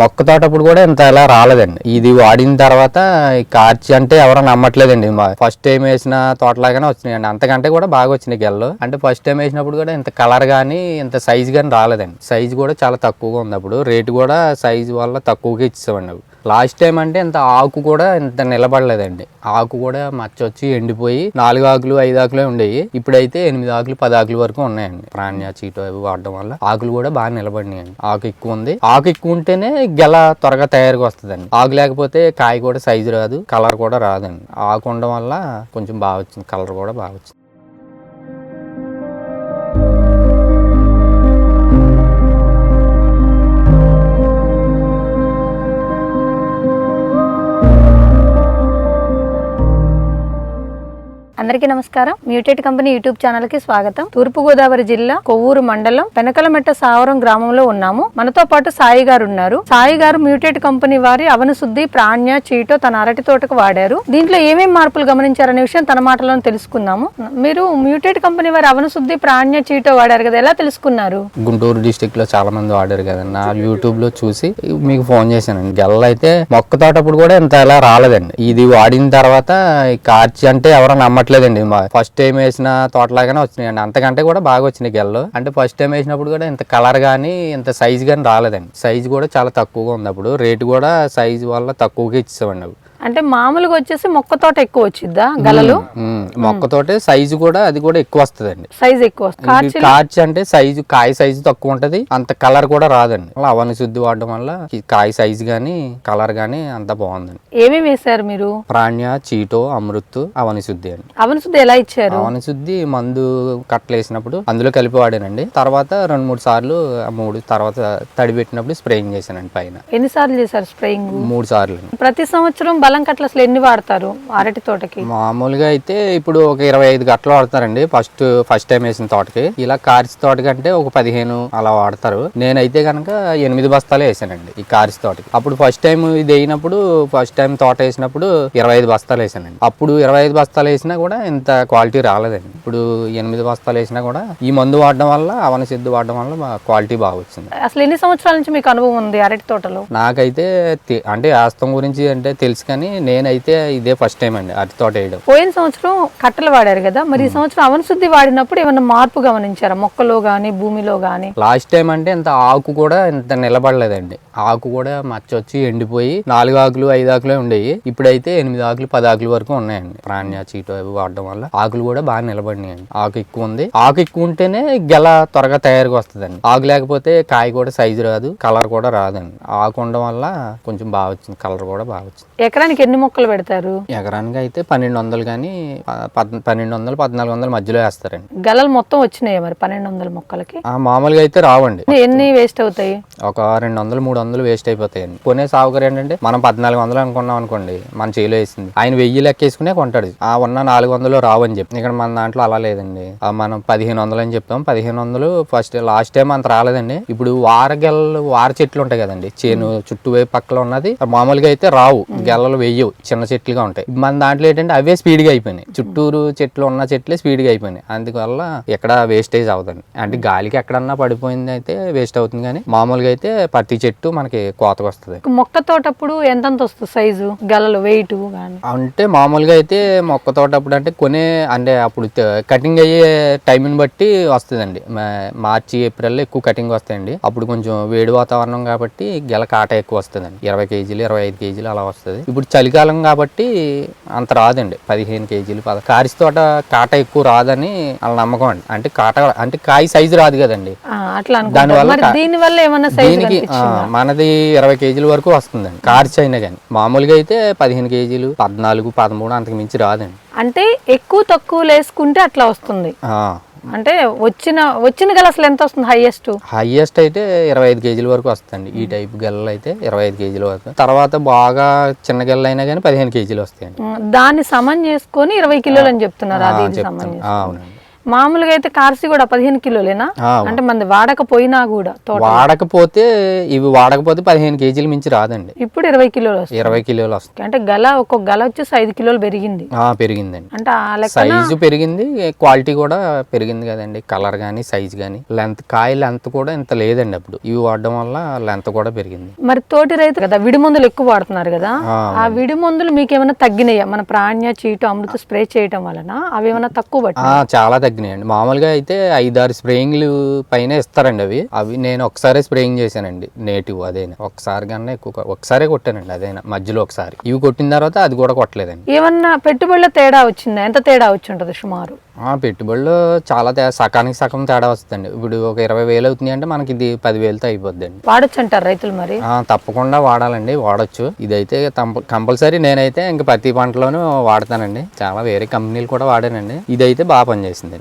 మొక్క తోటప్పుడు కూడా ఇంత ఎలా రాలేదండి. ఇది వాడిన తర్వాత కార్చి అంటే ఎవరు నమ్మట్లేదండి. ఫస్ట్ టైం వేసిన తోటలాగానే వచ్చినాయండి. అంతకంటే కూడా బాగా వచ్చినాయి గెల్లు. అంటే ఫస్ట్ టైం వేసినప్పుడు కూడా ఇంత కలర్ కానీ ఇంత సైజ్ కానీ రాలేదండి. సైజ్ కూడా చాలా తక్కువగా ఉంది అప్పుడు. రేటు కూడా సైజ్ వల్ల తక్కువగా ఇచ్చామండి లాస్ట్ టైం అంటే ఇంత ఆకు కూడా ఇంత నిలబడలేదండి. ఆకు కూడా మచ్చ వచ్చి ఎండిపోయి నాలుగు ఆకులు ఐదు ఆకులే ఉండేవి. ఇప్పుడైతే ఎనిమిది ఆకులు పది ఆకులు వరకు ఉన్నాయండి. ప్రాణ్య చీటో అవి వాడడం వల్ల ఆకులు కూడా బాగా నిలబడినాయండి. ఆకు ఎక్కువ ఉంది. ఆకు ఎక్కువ ఉంటేనే గెల త్వరగా తయారుగా వస్తుందండి. ఆకు లేకపోతే కాయ కూడా సైజు రాదు కలర్ కూడా రాదండి. ఆకు ఉండడం వల్ల కొంచెం బాగా వచ్చింది కలర్ కూడా బాగా వచ్చింది. అందరికీ నమస్కారం. మ్యూటెడ్ కంపెనీ యూట్యూబ్ ఛానల్కి స్వాగతం. తూర్పు గోదావరి జిల్లా కొవ్వూరు మండలం పెనకలమెట్ట సావరం గ్రామంలో ఉన్నాము. మనతో పాటు సాయి గారు ఉన్నారు. సాయి గారు మ్యూటెడ్ కంపెనీ వారి అవను శుద్ధి ప్రాణ్య చీటో తన అరటి తోటకు వాడారు. దీంట్లో ఏమేం మార్పులు గమనించారనే విషయం తన మాటలను తెలుసుకుందాము. మీరు మ్యూటెడ్ కంపెనీ వారి అవను శుద్ధి ప్రాణ్య చీటో వాడారు కదా ఎలా తెలుసుకున్నారు? గుంటూరు డిస్టిక్లో చాలా మంది వాడారు కదా నా యూట్యూబ్లో చూసి మీకు ఫోన్ చేశానండి. గెల్ల అయితే మొక్క తోటప్పుడు కూడా ఇంత ఎలా రాలేదండి. ఇది వాడిన తర్వాత కార్చి అంటే ఎవరో నమ్మట్లేదండి ఫస్ట్ టైం వేసిన తోటలాగానే వచ్చినాయండి. అంతకంటే కూడా బాగా వచ్చినాయి గెల్లు. అంటే ఫస్ట్ టైం వేసినప్పుడు కూడా ఇంత కలర్ కానీ ఇంత సైజ్ కానీ రాలేదండి. సైజ్ కూడా చాలా తక్కువగా ఉంది అప్పుడు. రేటు కూడా సైజ్ వల్ల తక్కువగా ఇచ్చామండి అవి. అంటే మామూలుగా వచ్చేసి మొక్క తోట ఎక్కువ వచ్చిద్దా? గలలు? ఉమ్, మొక్కతోటే సైజు కూడా అది కూడా ఎక్కువ వస్తుందండి. సైజ్ ఎక్కువ వస్తుంది. కార్చి అంటే సైజు కాయ సైజు తక్కువ ఉంటది. అంత కలర్ కూడా రాదండి. అలా అవని శుద్ధి వాడడం వల్ల కాయ సైజు గానీ కలర్ గానీ అంత బాగుందండి. ఏమేమి వేశారు మీరు? ప్రాణ్య చీటో అమృత్ అవని శుద్ధి అండి. అవన శుద్ధి ఎలా ఇచ్చారు? అవని శుద్ధి మందు కట్టలు వేసినప్పుడు అందులో కలిపి వాడానండి. తర్వాత రెండు మూడు సార్లు మూడు తర్వాత తడి పెట్టినప్పుడు స్ప్రేయింగ్ చేశానండి పైన. ఎన్నిసార్లు చేశారు స్ప్రేయింగ్? మూడు సార్లు ప్రతి సంవత్సరం బలం కట్టలు అసలు ఎన్ని వాడతారు అరటి తోటకి? మామూలుగా అయితే ఇప్పుడు ఒక ఇరవై ఐదు గంటలు వాడతారండి ఫస్ట్ ఫస్ట్ టైం వేసిన తోటకి. ఇలా కార్చి తోటకి అంటే ఒక పదిహేను అలా వాడతారు. నేనైతే కనుక ఎనిమిది బస్తాలు వేసానండి ఈ కార్చి తోటకి. అప్పుడు ఫస్ట్ టైం ఇది వేయినప్పుడు ఫస్ట్ టైం తోట వేసినప్పుడు ఇరవై ఐదు బస్తాలు వేసానండి. అప్పుడు ఇరవై ఐదు బస్తాలు వేసినా కూడా ఇంత క్వాలిటీ రాలేదండి. ఇప్పుడు ఎనిమిది బస్తాలు వేసినా కూడా ఈ మందు వాడడం వల్ల అవన సిద్ధి వాడడం వల్ల మా క్వాలిటీ బాగా వచ్చింది. అసలు ఎన్ని సంవత్సరాల నుంచి మీకు అనుభవం ఉంది అరటి తోటలో? నాకైతే తె- అంటే ఆస్తం గురించి అంటే తెలుసు కానీ నేనైతే ఇదే ఫస్ట్ టైం అండి అరటి తోట వేయడం. పోయిన సంవత్సరం కట్టలు వాడారు కదా మరి ఈ సంవత్సరం అవన శుద్ధి వాడినప్పుడు ఏమన్నా మార్పు గమనించారా? మొక్కలో గాని భూమిలో గాని? లాస్ట్ టైం అంటే ఇంత ఆకు కూడా ఇంత నిలబడలేదండి. ఆకు కూడా మచ్చ వచ్చి ఎండిపోయి నాలుగు ఆకులు ఐదు ఆకులే ఉండేవి. ఇప్పుడైతే ఎనిమిది ఆకులు పది ఆకుల వరకు ఉన్నాయండి. ప్రాణ్య చీటో అవి వాడడం వల్ల ఆకులు కూడా బాగా నిలబడినాయండి. ఆకు ఎక్కువ ఉంది. ఆకు ఎక్కువ ఉంటేనే గెల త్వరగా తయారుగా వస్తుందండి. ఆకు లేకపోతే కాయ కూడా సైజు రాదు కలర్ కూడా రాదండి. ఆకు ఉండడం వల్ల కొంచెం బాగా వచ్చింది కలర్ కూడా బాగా వచ్చింది. ఎకరానికి ఎన్ని మొక్కలు పెడతారు? ఎకరానికి అయితే పన్నెండు వందలు కానీ పన్నెండు వందలు పద్నాలుగు వందలు మధ్యలో వేస్తారండి. గలలు మొత్తం వచ్చినాయి మరి పన్నెండు వందల మొక్కలకి? ఆ మామూలుగా అయితే రావండి. ఎన్ని వేస్ట్ అవుతాయి? ఒక రెండు వందలు మూడు వందలు వేస్ట్ అయిపోతాయండి. కొనే సాగుకర్ ఏంటంటే మనం పద్నాలుగు వందలు అనుకున్నాం అనుకోండి మన చేలో వేసింది. ఆయన వెయ్యి లెక్కేసుకునే కొంటాడు. ఆ ఉన్న నాలుగు వందలు రావని చెప్పి. ఇక్కడ మన దాంట్లో అలా లేదండి. ఆ మనం పదిహేను వందలు అని చెప్తాం. పదిహేను వందలు ఫస్ట్ లాస్ట్ టైం అంత రాలేదండి. ఇప్పుడు వార గెల్లలు వార చెట్లు ఉంటాయి కదండి. చేను చుట్టూ పక్కల ఉన్నది. మామూలుగా అయితే రావు. గెల్లలు వెయ్యవు చిన్న చెట్లుగా ఉంటాయి. మన దాంట్లో ఏంటంటే అవే స్పీడ్గా అయిపోయినాయి. చుట్టూరు చెట్లు ఉన్న చెట్లే స్పీడ్గా అయిపోయినాయి. అందువల్ల ఎక్కడ వేస్టేజ్ అవుతుంది అంటే గాలికి ఎక్కడన్నా పడిపోయింది అయితే వేస్ట్ అవుతుంది కానీ మామూలుగా అయితే ప్రతి చెట్టు మనకి కోతకు వస్తుంది. మొక్క తోటప్పుడు ఎంతంత వస్తుంది సైజు గలలు వెయిట్ అంటే మామూలుగా అయితే మొక్క తోట అప్పుడు అంటే కొనే అంటే అప్పుడు కటింగ్ అయ్యే టైంని బట్టి వస్తుందండి. మార్చి ఏప్రిల్లో ఎక్కువ కటింగ్ వస్తాయండి. అప్పుడు కొంచెం వేడి వాతావరణం కాబట్టి గెల కాట ఎక్కువ వస్తుందండి. ఇరవై కేజీలు ఇరవై ఐదు కేజీలు అలా వస్తుంది. ఇప్పుడు చలికాలం కాబట్టి అంత రాదండి. పదిహేను కేజీలు పద కారిసి తోట కాట ఎక్కువ రాదని వాళ్ళ నమ్మకం అండి. అంటే కాట అంటే కాయ సైజు రాదు కదండి. దానివల్ల ఏమన్నా దీనికి మనది ఇరవై కేజీల వరకు వస్తుందండి. కార్చి అయినా కానీ మామూలుగా అయితే పదిహేను కేజీలు పద్నాలుగు పదమూడు అంతకు మించి రాదండి. అంటే ఎక్కువ తక్కువ వేసుకుంటే అట్లా వస్తుంది. అంటే వచ్చిన వచ్చిన గల అసలు ఎంత వస్తుంది హైయెస్ట్ హైయెస్ట్ అయితే ఇరవై ఐదు కేజీల వరకు వస్తుంది ఈ టైప్ గెల్లలు అయితే ఇరవై ఐదు కేజీల వరకు. తర్వాత బాగా చిన్న గెల్లలు అయినా కానీ పదిహేను కేజీలు వస్తాయండి. దాన్ని సమన్ చేసుకొని ఇరవై కిలోలు అని చెప్తున్నారు. అది అవునండి. మామూలుగా అయితే కార్సి కూడా పదిహేను కిలోలేనా? అంటే మంది వాడకపోయినా కూడా వాడకపోతే ఇవి వాడకపోతే పదిహేను కేజీల మించి రాదండి. ఇప్పుడు ఇరవై కిలోలు వస్తాయి. ఇరవై కిలోలు వస్తాయి. అంటే గల ఒక్కొక్క గల వచ్చేసి ఐదు కిలోలు పెరిగింది. పెరిగిందండి. అంటే సైజు పెరిగింది క్వాలిటీ కూడా పెరిగింది కదండి. కలర్ కానీ సైజ్ కానీ లెంత్ కాయ లెంత్ కూడా ఇంత లేదండి అప్పుడు. ఇవి వాడడం వల్ల లెంత్ కూడా పెరిగింది. మరి తోటి రైతు కదా విడి మందులు ఎక్కువ వాడుతున్నారు కదా ఆ, విడి మందులు మీకు ఏమైనా తగ్గినాయా? మన ప్రాణ్య చీటు అమృత స్ప్రే చేయటం వలన అవి ఏమైనా తక్కువ పట్టి చాలా తగ్గినాయండి. మామూలుగా అయితే ఐదారు స్ప్రేయింగ్లు పైన ఇస్తారండి అవి. అవి నేను ఒకసారి స్ప్రేయింగ్ చేశానండి నేటివ్ అదేనా. ఒకసారి కన్నా ఎక్కువ ఒకసారే కొట్టానండి అదేనా మధ్యలో ఒకసారి. ఇవి కొట్టిన తర్వాత అది కూడా కొట్టలేదండి. ఏమన్నా పెట్టుబడిలో తేడా వచ్చిందా? ఎంత తేడా వచ్చి ఉంటుంది సుమారు? ఆ పెట్టుబడులు చాలా తే సకానికి సగం తేడా వస్తుందండి. ఇప్పుడు ఒక ఇరవై వేలు అవుతుంది అంటే మనకి ఇది పదివేలతో అయిపోద్దండి. వాడొచ్చు అంటారు రైతులు మరి? ఆ, తప్పకుండా వాడాలండి వాడచ్చు. ఇదైతే కంపల్సరీ నేనైతే ఇంక ప్రతి పంటలోనూ వాడతానండి. చాలా వేరే కంపెనీలు కూడా వాడానండి. ఇదైతే బాగా పనిచేసింది